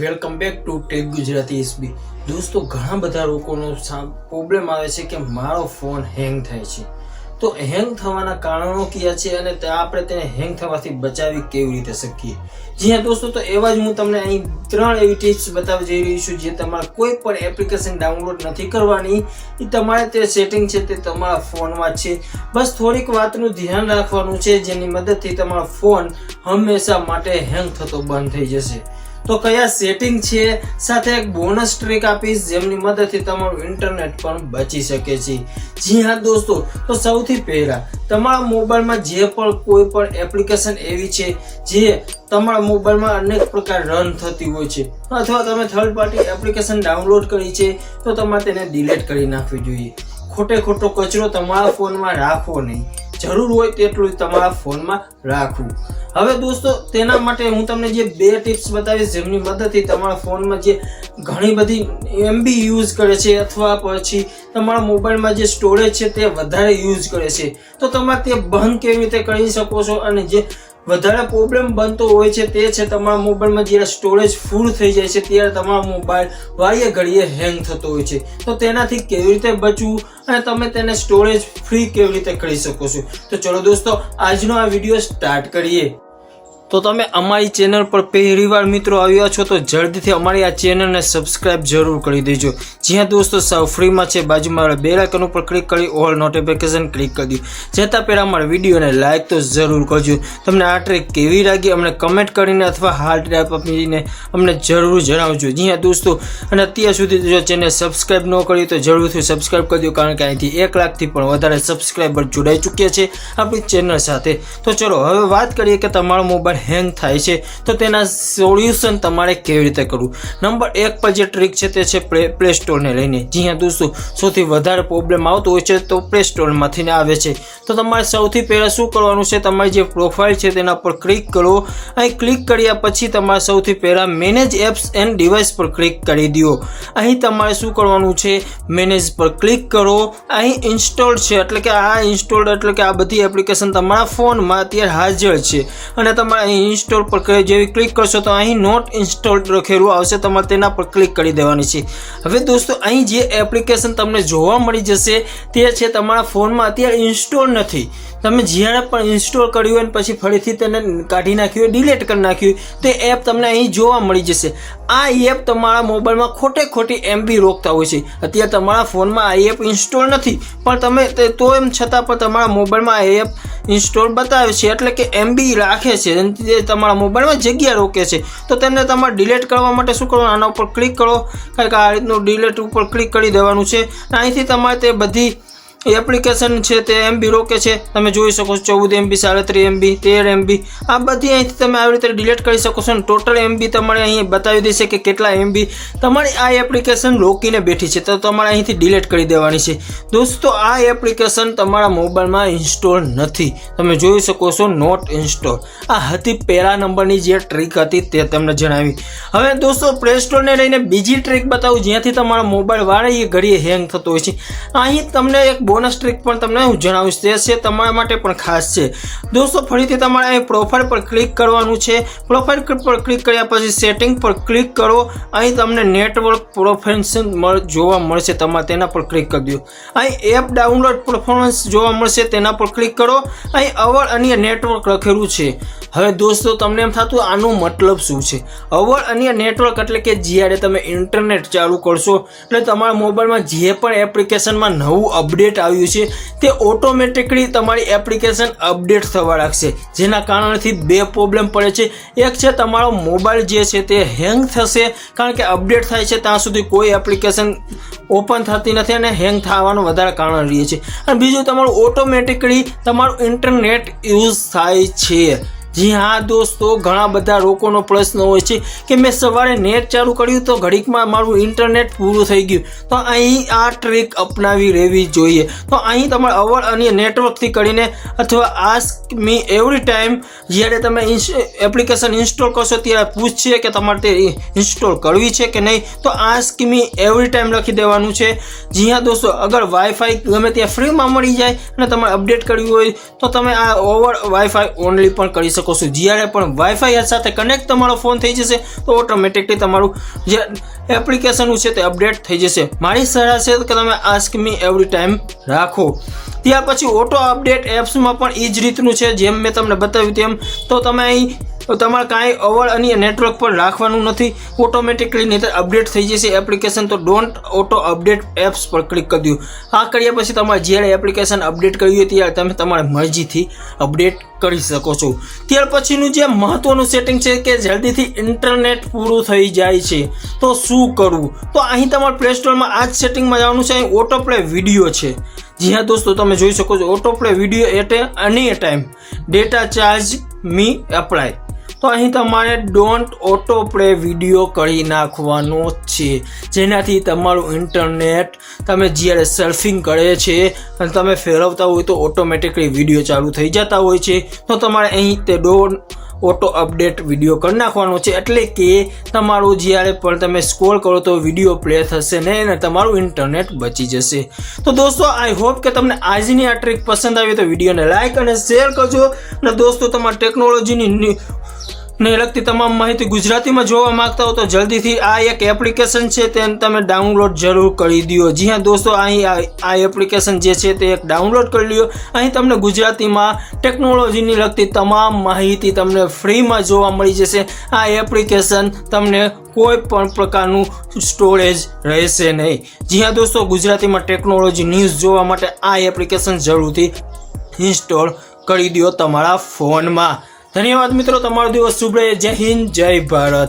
Welcome back to tech Gujarati S B દોસ્તો, ઘણા બધા લોકોનો પ્રોબ્લેમ આવે છે કે મારો ફોન હેંગ થાય છે. તો હેંગ થવાના કારણો કયા છે અને આપણે તેને હેંગ થવાથી બચાવી કેવી રીતે શકીએ? જી હા, દોસ્તો, તો એવા જ હું તમને અહીં ત્રણ એવી ટિપ્સ બતાવવા જઈ રહી છું જે તમારે કોઈ પણ એપ્લિકેશન ડાઉનલોડ નથી કરવાની. તમારે તે સેટિંગ છે તે તમારા ફોનમાં છે. બસ થોડીક વાતનું ધ્યાન રાખવાનું છે જેની મદદથી તમારો ફોન હંમેશા માટે હેંગ થતો બંધ થઈ જશે. તો કયા સેટિંગ છે? સાથે એક બોનસ ટ્રીક આપીશ, જેમની મદદથી તમારું ઇન્ટરનેટ પણ બચી શકે છે. જી હા દોસ્તો, તો સૌથી પહેલાં, તમારા મોબાઈલમાં જે પણ કોઈ પણ એપ્લિકેશન એવી છે, જે તમારા મોબાઈલમાં અનેક પ્રકાર રન થતી હોય છે, અથવા તમે થર્ડ પાર્ટી એપ્લિકેશન ડાઉનલોડ કરી છે, તો તમારે તેને ડિલીટ કરી નાખવી જોઈએ. ખોટે ખોટો કચરો તમારા ફોનમાં રાખવો નહીં. જરૂર હોય તેટલું તમારા ફોનમાં રાખવું. હવે દોસ્તો, તેના માટે હું તમને જે બે ટિપ્સ બતાવીશ, જેમની મદદથી તમારા ફોનમાં જે ઘણી બધી એમબી યુઝ કરે છે, અથવા પછી તમારા મોબાઈલમાં જે સ્ટોરેજ છે તે વધારે યુઝ કરે છે. તો તમારે તે બંધ કેવી રીતે કરી શકો છો અને જે વધારે પ્રોબ્લેમ બનતો હોય છે તે છે તમારા મોબાઈલમાં જ્યારે સ્ટોરેજ ફૂલ થઈ જાય છે ત્યારે તમારો મોબાઈલ વાળીએ ઘડીએ હેંગ થતો હોય છે. તો તેનાથી કેવી રીતે બચવું અને તમે તેને સ્ટોરેજ ફ્રી કેવી રીતે કરી શકો છો? તો ચલો દોસ્તો, આજનો આ વીડિયો સ્ટાર્ટ કરીએ. તો તમે અમારી ચેનલ પર પહેલી વાર મિત્રો આવ્યા છો તો જલ્દીથી અમારી આ ચેનલને સબસ્ક્રાઇબ જરૂર કરી દેજો. જ્યાં દોસ્તો સાવ ફ્રીમાં છે, બાજુમાં બે આઇકન ઉપર ક્લિક કરી ઓલ નોટિફિકેશન ક્લિક કરી દો. જતાં પહેલાં અમારા વિડીયોને લાઇક તો જરૂર કરજો. તમને આ ટ્રેક કેવી લાગી અમને કમેન્ટ કરીને અથવા હાર્ટ ટાઈપ આપીને અમને જરૂર જણાવજો. જ્યાં દોસ્તો અને અત્યાર સુધી જો ચેનલ સબસ્ક્રાઇબ ન કરી તો જરૂરથી સબસ્ક્રાઇબ કરી દો, કારણ કે અહીંથી એક લાખથી પણ વધારે સબસ્ક્રાઇબર જોડાઈ ચૂક્યા છે આપણી ચેનલ સાથે. તો ચલો, હવે વાત કરીએ કે તમારો મોબાઈલ હેંગ થાય છે, તો તેના સોલ્યુશન તમારે કેવી રીતે કરવું? નંબર એક પર જે ટ્રીક છે તે છે પ્લે સ્ટોરને લઈને. જી હા, દોસ્તો, સૌથી વધારે પ્રોબ્લેમ આવતો હોય છે તો પ્લે સ્ટોરમાંથીને આવે છે. તો તમારે સૌથી પહેલાં શું કરવાનું છે? તમારી જે પ્રોફાઇલ છે તેના પર ક્લિક કરો. અહીં ક્લિક કર્યા પછી તમારે સૌથી પહેલાં મેનેજ એપ્સ એન્ડ ડિવાઇસ પર ક્લિક કરી દો. અહીં તમારે શું કરવાનું છે? મેનેજ પર ક્લિક કરો. અહીં ઇન્સ્ટોલ છે, એટલે કે આ ઇન્સ્ટોલ એટલે કે આ બધી એપ્લિકેશન તમારા ફોનમાં અત્યારે હાજર છે. અને તમારે અહીં ઇન્સ્ટોલ પર જેવી ક્લિક કરશો તો અહીં નોટ ઇન્સ્ટોલ લખેલું આવશે. તમારે તેના પર ક્લિક કરી દેવાની છે. હવે દોસ્તો, અહીં જે એપ્લિકેશન તમને જોવા મળી જશે, તે છે તમારા ફોનમાં અત્યારે ઇન્સ્ટોલ નથી. તમે જ્યારે પણ ઇન્સ્ટોલ કર્યું હોય પછી ફરીથી તેને કાઢી નાખ્યું હોય ડિલીટ કરી નાખ્યું, તે એપ તમને અહીં જોવા મળી જશે. આ એપ તમારા મોબાઈલમાં ખોટે ખોટી એમબી રોકતા હોય છે. અત્યારે તમારા ફોનમાં આ એપ ઇન્સ્ટોલ નથી. પણ તમે તો એમ છતાં પણ તમારા મોબાઈલમાં આ એપ ઇન્સ્ટોલ બતાવે છે. એટલે કે એમબી રાખે છે. તે તમારા મોબાઈલમાં જગ્યા રોકે છે. તો તેમને તમારે ડિલેટ કરવા માટે શું કરવાનું? આના ઉપર ક્લિક કરો. કંઈક આ રીતનું ડિલેટ ઉપર ક્લિક કરી દેવાનું છે. અહીંથી તમારે તે બધી એપ્લિકેશન છે તે એમબી રોકે છે. તમે જોઈ શકો છો ચૌદ એમબી સાડત્રીસ એમબી તેર એમબી આ બધી અહીંથી તમે આવી રીતે ડિલીટ કરી શકો છો અને ટોટલ એમબી તમારે અહીં બતાવી દેશે કે કેટલા એમબી તમારી આ એપ્લિકેશન રોકીને બેઠી છે, તો તમારે અહીંથી ડિલીટ કરી દેવાની છે. દોસ્તો, આ એપ્લિકેશન તમારા મોબાઈલમાં ઇન્સ્ટોલ નથી. તમે જોઈ શકો છો નોટ ઇન્સ્ટોલ આ હતી પહેલા નંબરની જે ટ્રીક હતી તે તમને જણાવી. હવે દોસ્તો પ્લે લઈને બીજી ટ્રીક બતાવું, જ્યાંથી તમારા મોબાઈલ વાળા એ ઘડીએ હેંગ થતો હોય છે. અહીં તમને એક બોનસ ટ્રીક પણ તમને હું જણાવીશ. તે છે તમારા માટે પણ ખાસ છે. દોસ્તો, ફરીથી તમારે અહીં પ્રોફાઇલ પર ક્લિક કરવાનું છે. પ્રોફાઇલ પર ક્લિક કર્યા પછી સેટિંગ પર ક્લિક કરો. અહીં તમને નેટવર્ક પરફોર્મન્સ જોવા મળશે. તમારે તેના પર ક્લિક કરી દો. અહીં એપ ડાઉનલોડ પરફોર્મન્સ જોવા મળશે. તેના પર ક્લિક કરો. અહીં અવર અન્ય નેટવર્ક લખેલું છે. હવે દોસ્તો, તમને એમ થતું આનો મતલબ શું છે? અવર અન્ય નેટવર્ક એટલે કે જ્યારે તમે ઇન્ટરનેટ ચાલુ કરશો, એટલે તમારા મોબાઈલમાં જે પણ એપ્લિકેશનમાં નવું અપડેટ આવ્યું છે તે ઓટોમેટિકલી તમારી એપ્લિકેશન અપડેટ થવા લાગશે. જેના કારણથી બે પ્રોબ્લેમ પડે છે. એક છે તમારો મોબાઈલ જે છે તે હેંગ થશે. કારણ કે અપડેટ થાય છે ત્યાં સુધી કોઈ એપ્લિકેશન ઓપન થતી નથી અને હેંગ થવાનું વધારે કારણ રહે છે. અને બીજું, તમારું ઓટોમેટિકલી તમારું ઇન્ટરનેટ યુઝ થાય છે. જી હા, દોસ્તો, ઘણા બધા લોકોનો પ્રશ્ન હોય છે કે મેં સવારે નેટ ચાલુ કર્યું તો ઘડીકમાં મારું ઇન્ટરનેટ પૂરું થઈ ગયું. તો અહીં આ ટ્રીક અપનાવી રહેવી જોઈએ. તો અહીં તમારે અવર અને નેટવર્કથી કરીને અથવા આસ્ક મી એવરી ટાઈમ જ્યારે તમે એપ્લિકેશન ઇન્સ્ટોલ કરશો ત્યારે પૂછશે કે તમારે તે ઇન્સ્ટોલ કરવી છે કે નહીં. તો આસ્ક મી એવરી ટાઈમ લખી દેવાનું છે. જી હા, દોસ્તો, અગર વાઈફાઈ ગમે ત્યાં ફ્રીમાં મળી જાય અને તમારે અપડેટ કરવી હોય તો તમે આ ઓવર વાઈફાઈ ઓનલી પણ કરી શકો શકો છો. જ્યારે પણ વાઈફાઈ સાથે કનેક્ટ તમારો ફોન થઈ જશે, તો ઓટોમેટિકલી તમારું જે એપ્લિકેશન છે તે અપડેટ થઈ જશે. મારી સલાહ છે કે તમે આસ્ક મી એવરી ટાઈમ રાખો. ત્યાર પછી ઓટો અપડેટ એપ્સમાં પણ એ જ રીતનું છે, જેમ મેં તમને બતાવ્યું તેમ. તો તમે અહીં તમારે કાંઈ અવળ અને નેટવર્ક પર રાખવાનું નથી. ઓટોમેટિકલી નહીં અપડેટ થઈ જશે એપ્લિકેશન તો ડોન્ટ ઓટો અપડેટ એપ્સ પર ક્લિક કરી દો. આ કર્યા પછી તમારે જ્યારે એપ્લિકેશન અપડેટ કરવી હોય ત્યારે તમે તમારી મરજીથી અપડેટ કરી શકો છો. ત્યાર પછીનું જે મહત્વનું સેટિંગ છે કે જલ્દીથી ઇન્ટરનેટ પૂરું થઈ જાય છે. તો શું કરવું? તો અહીં તમારે પ્લે સ્ટોરમાં આ જ સેટિંગમાં જવાનું છે. અહીં ઓટો પ્લે વીડિયો છે. જી હા દોસ્તો, તમે જોઈ શકો છો. Auto play video at any time data charge may apply તો અહીં તમારે ડોન્ટ ઓટો પ્લે વીડિયો કરી નાખવાનો છે. જેનાથી તમારું ઇન્ટરનેટ તમે જ્યારે સર્ફિંગ કરે છે અને તમે ફેરવતા હોય તો ઓટોમેટિકલી વીડિયો ચાલુ થઈ જતા હોય છે. તો તમારે અહીં તે ડોન્ટ ઓટો અપડેટ વીડિયો કરી નાખવાનો છે. એટલે કે તમારું જ્યારે પણ તમે સ્કોલ કરો તો વીડિયો પ્લે થશે નહીં અને તમારું ઇન્ટરનેટ બચી જશે. તો દોસ્તો આઈ હોપ કે તમને આજની આ ટ્રીક પસંદ આવી તો વિડીયોને લાઇક અને શેર કરજો. અને દોસ્તો, તમારા ટેકનોલોજીની ને લગતી તમામ માહિતી ગુજરાતીમાં જોવા માંગતા હો તો જલ્દીથી આ એક એપ્લિકેશન છે, તેને તમે ડાઉનલોડ જરૂર કરી દો જી હા, દોસ્તો, અહીં આ- એપ્લિકેશન જે છે તે એક ડાઉનલોડ કરી લ્યો. અહીં તમને ગુજરાતીમાં ટેકનોલોજીની લગતી તમામ માહિતી તમને ફ્રીમાં જોવા મળી જશે. આ એપ્લિકેશન તમને કોઈ પણ પ્રકારનું સ્ટોરેજ રહેશે નહીં. જી હા, દોસ્તો, ગુજરાતીમાં ટેકનોલોજી ન્યૂઝ જોવા માટે આ એપ્લિકેશન જરૂરથી ઇન્સ્ટોલ કરી દો તમારા ફોનમાં. ધન્યવાદ મિત્રો તમારો દિવસ શુભ રહે. જય હિન્દ જય ભારત.